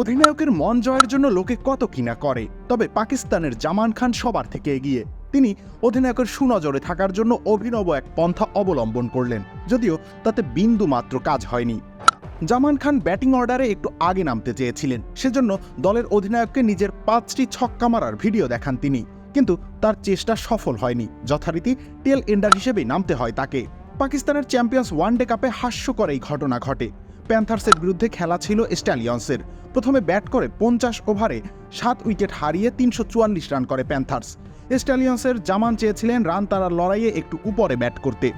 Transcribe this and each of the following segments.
অধিনায়কের মন জয়ের জন্য লোকে কত কিনা করে, তবে পাকিস্তানের জামান খান সবার থেকে এগিয়ে। তিনি অধিনায়কের সুনজরে থাকার জন্য অভিনব এক পন্থা অবলম্বন করলেন, যদিও তাতে বিন্দু মাত্র কাজ হয়নি। জামান খান ব্যাটিং অর্ডারে একটু আগে নামতে চেয়েছিলেন, সেজন্য দলের অধিনায়ককে নিজের পাঁচটি ছক্কা মারার ভিডিও দেখান তিনি। কিন্তু তার চেষ্টা সফল হয়নি, যথারীতি টেল এন্ডার হিসেবেই নামতে হয় তাকে। পাকিস্তানের চ্যাম্পিয়ন্স ওয়ানডে কাপে হাস্যকর এই ঘটনা ঘটে। প্যান্থার্সের বিরুদ্ধে খেলা ছিল স্ট্যালিয়ন্সের প্রথমে ব্যাট করে পঞ্চাশ ওভারে সাত উইকেট হারিয়ে তিনশো চুয়াল্লিশ রান করে প্যান্থার্স স্ট্যালিয়ন্সের জামান চেয়েছিলেন রান তারার লড়াইয়ে একটু উপরে ব্যাট করতে।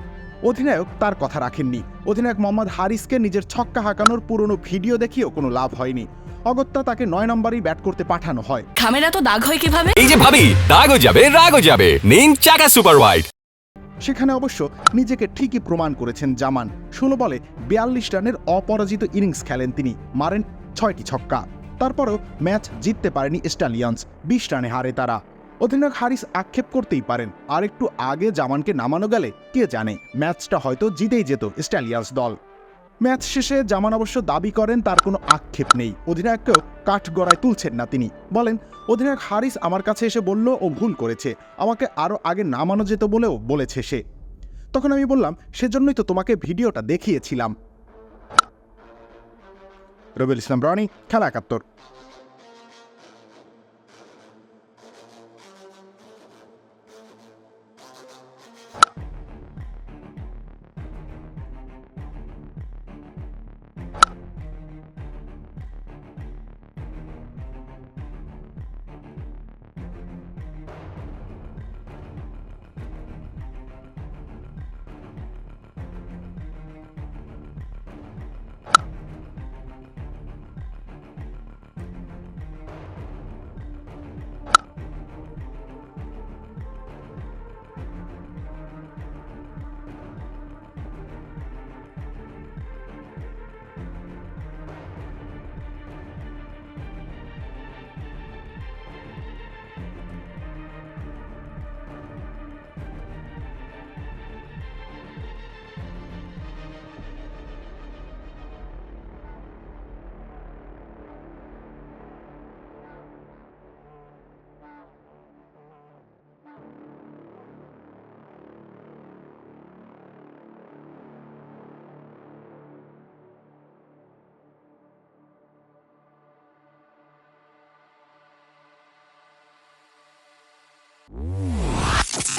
অধিনায়ক তার কথা রাখেননি। অধিনায়ক মোহাম্মদ হারিসকে নিজের ছক্কা হাঁকানোর পুরনো ভিডিও দেখিয়েও কোনো লাভ হয়নি। অগত্যা তাকে নয় নম্বরই ব্যাট করতে পাঠানো হয়। খামেরা তো দাগ হয় কীভাবে? এই যে ভাবি দাগও যাবে রাগও যাবে। নিন চাকা সুপার হোয়াইট সেখানে অবশ্য নিজেকে ঠিকই প্রমাণ করেছেন জামান। ষোলো বলে বিয়াল্লিশ রানের অপরাজিত ইনিংস খেলেন তিনি, মারেন ছয়টি ছক্কা। তারপরেও ম্যাচ জিততে পারেনি স্টালিয়ান্স, বিশ রানে হারে তারা। অধিনায়ক হারিস আক্ষেপ করতেই পারেন, আর একটু আগে জামানকে নামানো গেলে কে জানে, ম্যাচটা হয়তো জিতেই যেত স্টালিয়ান্স দল। ম্যাচ শেষে জামান অবশ্য দাবি করেন তার কোনো আক্ষেপ নেই। অধিনায়ককেও কাঠগড়ায় তুলছেন না তিনি। বলেন, অধিনায়ক হারিস আমার কাছে এসে বলল ও ভুল করেছে। আমাকে আরও আগে নামানো যেত বলেও বলেছে সে। তখন আমি বললাম, সেজন্যই তো তোমাকে ভিডিওটা দেখিয়েছিলাম। রবিউল ইসলাম, রনি, খেলা একাত্তর।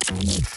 Thank you.